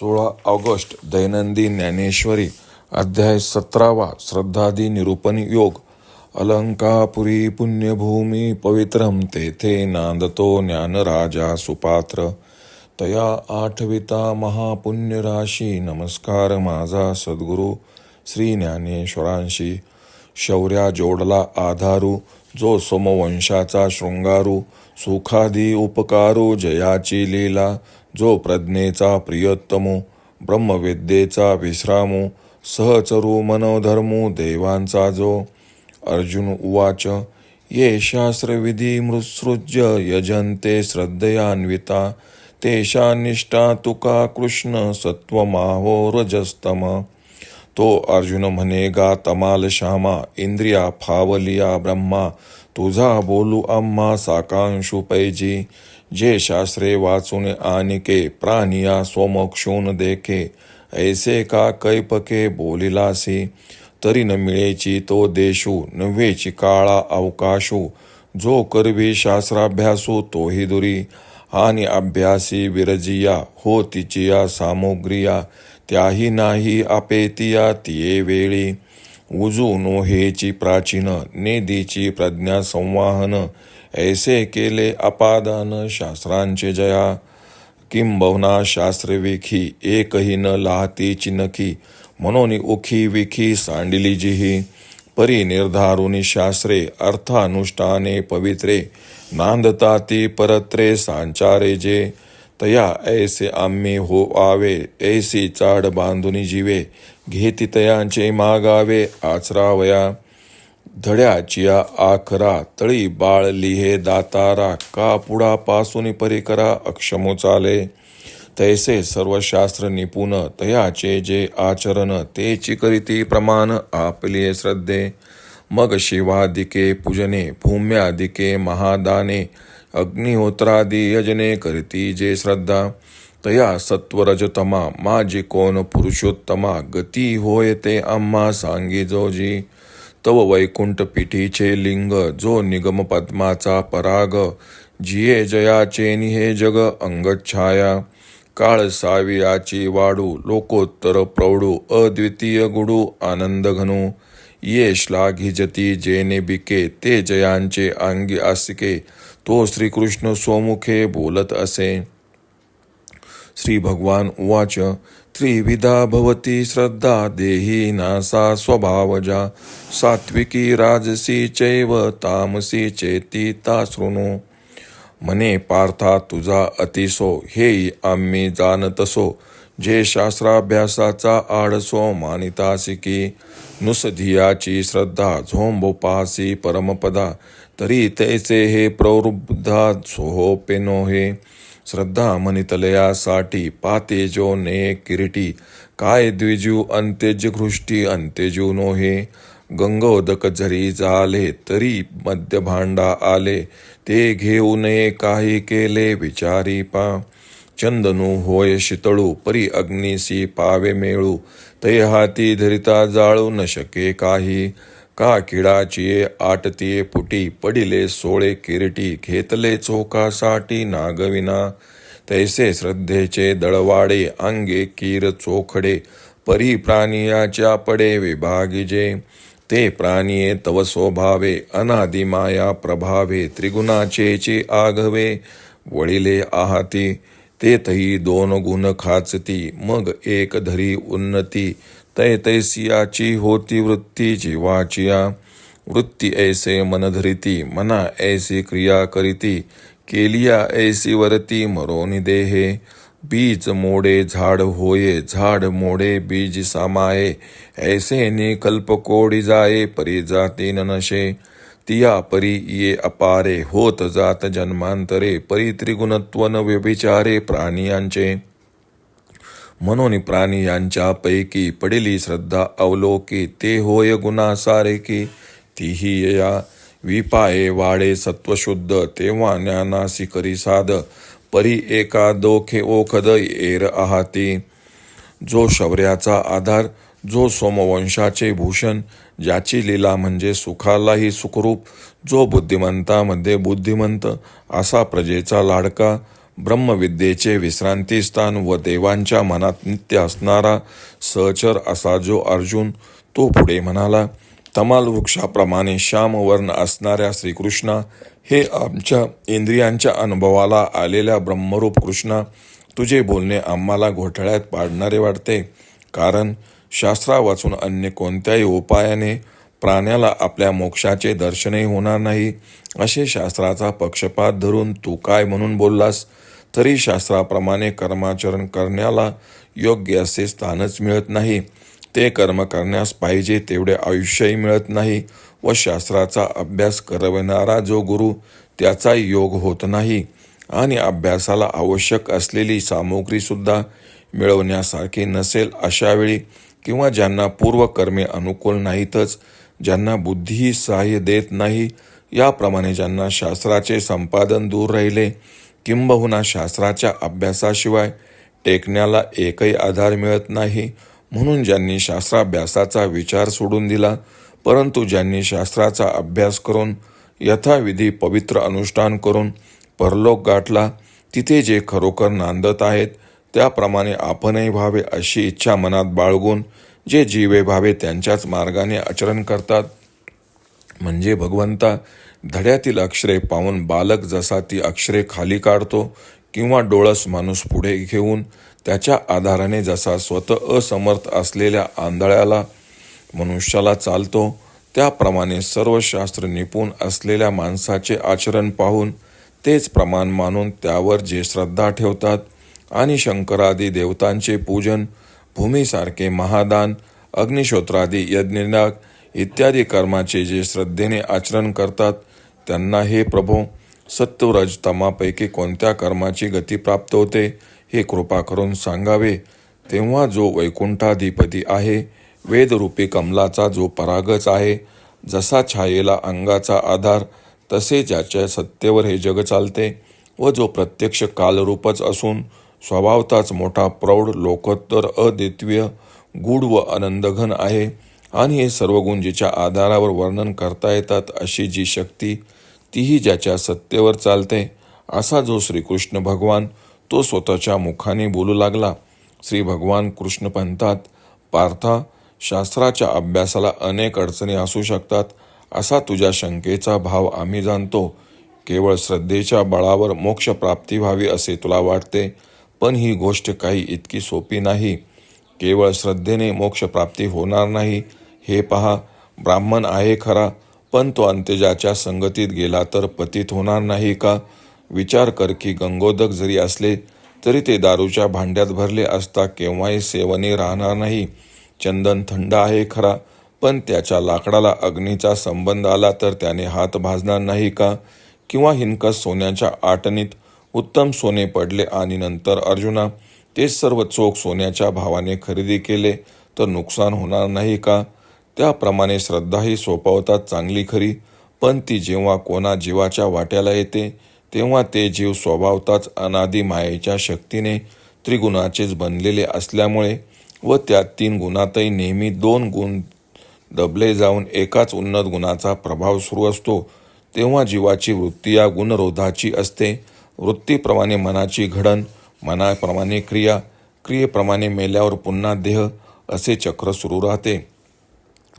सोळा ऑगस्ट दैनंदिन ज्ञानेश्वरी अध्याय सतरावा श्रद्धादी निरूपण योग. अलंकापुरी पुण्यभूमी पवित्रम तेथे नांदतो ज्ञानराजा सुपात्र. तया आठविता महापुण्यराशी नमस्कार माझा सद्गुरू श्री ज्ञानेश्वरांशी. शौर्या जोडला आधारू जो सोमवंशाचा शृंगारू सुखादी उपकारू जयाची लीला जो प्रज्ञेचा प्रियोत्तमो ब्रह्मविद्येचा विश्रामो सहचरू मनोधर्मो देवांचा जो. अर्जुन उवाच ये शास्त्रविधी मृत्सृज्य यजन्ते श्रद्धयान्विता तेषा निष्ठा तुका कृष्ण सत्वमाहो रजस्तम. तो अर्जुन म्हणे गा तमाल श्यामा इंद्रिया फावलिया ब्रह्मा तुझा बोलू आम्हा साकांशु पैजी जे शास्त्रे वाचून आनिके प्राणिया सोमक्षून देखे ऐसे का कैपके बोलिलासी तरी न मिळेची तो देशू नव्हेची काळा अवकाशू जो करवी शास्त्राभ्यासू तोही दुरी आणि अभ्यासी विरजिया हो तिचिया सामुग्रिया त्याही नाही अपेतिया तिये वेळी उजू हेची प्राचीन नेदीची प्रज्ञा संवाहन ऐसे केले अपादान शास्त्रांचे जया. किंबवना शास्त्रविखी एकही न लाहती नखी म्हणून उखी विखी सांडिली जिही. परी निर्धारुनी शास्त्रे अर्थानुष्ठाने पवित्रे नांदता ती परत्रे सांचारे जे. तया ऐसे आम्ही हो आवे ऐसी चाड बांधुनी जीवे घेती तयांचे मागावे आचरावया. धड्याचिया आखरा तळी बाळ लिहे दातारा का पुढा पासून परिकरा अक्षमो चाले. तैसे सर्व शास्त्र निपुण तयाचे जे आचरण तेची करीती प्रमाण आपले श्रद्धे. मग शिवादिके पूजने भूम्यादिके महादाने अग्निहोत्रादी यजने करती जे श्रद्धा. तया सत्वरजतमा माझी कोण पुरुषोत्तमा गती होय ते आम्हा सांगी जोजी. तव वैकुंठ पिठीचे लिंग जो निगम पद्माचा पराग जिये जयाचे निहे जग अंगच्छाया. काळ सावियाची वाडू लोकोत्तर प्रौढू अद्वितीय गुडू आनंद घनू. ये श्लाघिजती जेने बिके ते जयांचे अंगी आसिके. तो श्रीकृष्ण स्वमुखे बोलत असे. श्री भगवान उवाच त्रिविधा भवती श्रद्धा देही नासा स्वभावजा सात्विकी राजसी चैव तामसी चेती ता शृणु. मने पार्था तुझा अतिसो हे आम्ही जाणतसो. जे शास्त्राभ्यासाचा आडसो मानितासी की नुसधियाची श्रद्धा झोंबोपासी परमपदा. तरी तैसे हे प्रवृद्धा सोहोपेनो हे. श्रद्धा मनितलयासाठी पातेजो ने किरीटी काय द्विजू अंत्यज घृष्टी हे. गंगोदक जरी झाले तरी मद्यभांडा आले ते घेऊ नये काही केले विचारी पा. चंदनू होय शितळू परी अग्निसी पावे मेळू ते हाती धरिता जाळू न शके काही. का किडाची आटतीये फुटी पडिले सोळे किरीटी घेतले चोकासाठी नागविना. तैसे श्रद्धेचे दळवाडे अंगे कीर चोखडे परी प्राणियाच्या पडे विभागिजे. ते प्राणिये तव स्वभावे अनादि माया प्रभावे त्रिगुणाचेची आघवे. वळिले आहाती तेथही दोन गुण खाचती मग एक धरी उन्नती. तैतैसियाची होती वृत्ती जीवाचिया वृत्ती ऐसे मनधरिती मना ऐसी क्रिया करीती केलिया ऐसी वरती मरोनी देहे बीज मोडे झाड होये झाड मोडे बीज सामाये ऐसे नि कल्प कोडी जाये परी जाती नशे तिया परी ये अपारे होत जात जन्मांतरे परी त्रिगुणत्वन व्यभिचारे प्राणियांचे म्हणून प्राणी यांच्यापैकी पडली पडिली श्रद्धा अवलोकी ते होय गुणा सारे की तीही या विपाये वाडे सत्वशुद्ध तेव्हा ज्ञानासी करी साध परी एका दोखे ओखद एर आहाती. जो शौर्याचा आधार जो सोमवंशाचे भूषण ज्याची लीला म्हणजे सुखालाही सुखरूप जो बुद्धिमंतामध्ये बुद्धिमंत असा प्रजेचा लाडका ब्रह्मविद्येचे विश्रांतीस्थान व देवांच्या मनात नित्य असणारा सहचर असा जो अर्जुन तो पुढे म्हणाला तमाल वृक्षाप्रमाणे श्यामवर्ण असणाऱ्या श्रीकृष्णा हे आमच्या इंद्रियांच्या अनुभवाला आलेल्या ब्रह्मरूप कृष्णा तुझे बोलणे आम्हाला घोटाळ्यात पाडणारे वाटते. कारण शास्त्रा वाचून अन्य कोणत्याही उपायाने प्राण्याला आपल्या मोक्षाचे दर्शनही होणार नाही असे शास्त्राचा पक्षपात धरून तू काय म्हणून बोललास? तरी शास्त्राप्रमाणे कर्माचरण करण्याला योग्य असे स्थानच मिळत नाही. ते कर्म करण्यास पाहिजे तेवढे आयुष्यही मिळत नाही व शास्त्राचा अभ्यास करविणारा जो गुरु त्याचा योग होत नाही. आणि अभ्यासाला आवश्यक असलेली सामुग्रीसुद्धा मिळवण्यासारखी नसेल अशावेळी किंवा ज्यांना पूर्वकर्मे अनुकूल नाहीतच ज्यांना बुद्धीही सहाय्य देत नाही याप्रमाणे ज्यांना शास्त्राचे संपादन दूर राहिले किंबहुना शास्त्राच्या अभ्यासाशिवाय टेकण्याला एकही आधार मिळत नाही. म्हणून ज्यांनी शास्त्राभ्यासाचा विचार सोडून दिला परंतु ज्यांनी शास्त्राचा अभ्यास करून यथाविधी पवित्र अनुष्ठान करून परलोक गाठला तिथे जे खरोखर नांदत आहेत त्याप्रमाणे आपणही व्हावे अशी इच्छा मनात बाळगून जे जीवे भावे त्यांच्याच मार्गाने आचरण करतात म्हणजे भगवंता धड्यातील अक्षरे पाहून बालक जसा ती अक्षरे खाली काढतो किंवा डोळस माणूस पुढे घेऊन त्याच्या आधाराने जसा स्वतः असमर्थ असलेल्या आंधळ्याला मनुष्याला चालतो त्याप्रमाणे सर्व शास्त्र निपुण असलेल्या माणसाचे आचरण पाहून तेच प्रमाण मानून त्यावर जे श्रद्धा ठेवतात आणि शंकरादी देवतांचे पूजन भूमीसारखे महादान अग्निशोत्रादी यज्ञनाग इत्यादी कर्माचे जे श्रद्धेने आचरण करतात त्यांना हे प्रभो सत्वरज तमापैकी कोणत्या कर्माची गती प्राप्त होते हे कृपा करून सांगावे. तेव्हा जो वैकुंठाधिपती आहे वेदरूपी कमलाचा जो परागच आहे जसा छायेला अंगाचा आधार तसे ज्याच्या सत्तेवर हे जग चालते व जो प्रत्यक्ष कालरूपच असून स्वभावताच मोठा प्रौढ लोकोत्तर अद्वितीय गूढ व आनंदघन आहे. आणि हे सर्व गुण जिच्या आधारावर वर्णन करता येतात अशी जी शक्ती तीही ज्याच्या सत्तेवर चालते असा जो श्रीकृष्ण भगवान तो स्वतःच्या मुखाने बोलू लागला. श्री भगवान कृष्ण पंथात पार्था शास्त्राच्या अभ्यासाला अनेक अडचणी असू शकतात. असा तुझ्या शंकेचा भाव आम्ही जाणतो. केवळ श्रद्धेच्या बळावर मोक्षप्राप्ती व्हावी असे तुला वाटते. पण ही गोष्ट काही इतकी सोपी नाही. केवळ श्रद्धेने मोक्षप्राप्ती होणार नाही. हे पहा ब्राह्मण आहे खरा पण तो अंत्यजाच्या संगतीत गेला तर पतित होणार नाही का? विचार कर की गंगोदक जरी असले तरी ते दारूच्या भांड्यात भरले असता केव्हाही सेवने राहणार नाही. चंदन थंड आहे खरा पण त्याच्या लाकडाला अग्नीचा संबंध आला तर त्याने हात भाजणार नाही का? किंवा हिनकस सोन्याच्या आटणीत उत्तम सोने पडले आणि नंतर अर्जुना ते सर्व चोख सोन्याच्या भावाने खरेदी केले तर नुकसान होणार नाही का? त्याप्रमाणे श्रद्धाही सोपवतात चांगली खरी पण ती जेव्हा कोणा जीवाच्या वाट्याला येते तेव्हा ते जीव स्वभावताच अनादी मायेच्या शक्तीने त्रिगुणाचेच बनलेले असल्यामुळे व त्या तीन गुणातही नेहमी दोन गुण दबले जाऊन एकाच उन्नत गुणाचा प्रभाव सुरू असतो. तेव्हा जीवाची वृत्ती या गुणरोधाची असते. वृत्तीप्रमाणे मनाची घडण मनाप्रमाणे क्रिया क्रियेप्रमाणे मेल्यावर पुन्हा देह असे चक्र सुरू राहते.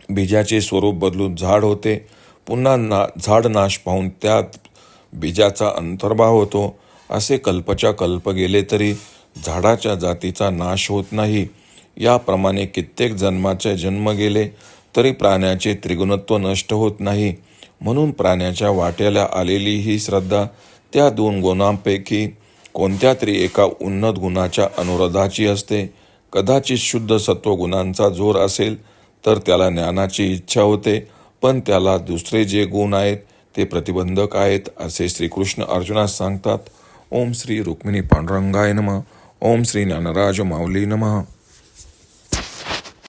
बीजाचे स्वरूप बदलून झाड होते. पुन्हा ना झाड नाश पाहून त्यात बीजाचा अंतर्भाव होतो. असे कल्पच्या कल्प गेले तरी झाडाच्या जातीचा नाश होत नाही. याप्रमाणे कित्येक जन्माचे जन्म गेले तरी प्राण्याचे त्रिगुणत्व नष्ट होत नाही. म्हणून प्राण्याच्या वाट्याला आलेली ही श्रद्धा त्या दोन गुणांपैकी कोणत्या तरी एका उन्नत गुणाच्या अनुरोधाची असते कदाचित शुद्ध सत्वगुणांचा जोर असेल तर त्याला ज्ञानाची इच्छा होते पण त्याला दुसरे जे गुण आहेत ते प्रतिबंधक आहेत असे श्रीकृष्ण अर्जुनास सांगतात. ओम श्री रुक्मिणी पांडुरंगाय नम. ओम श्री ज्ञानराज माऊली नमः.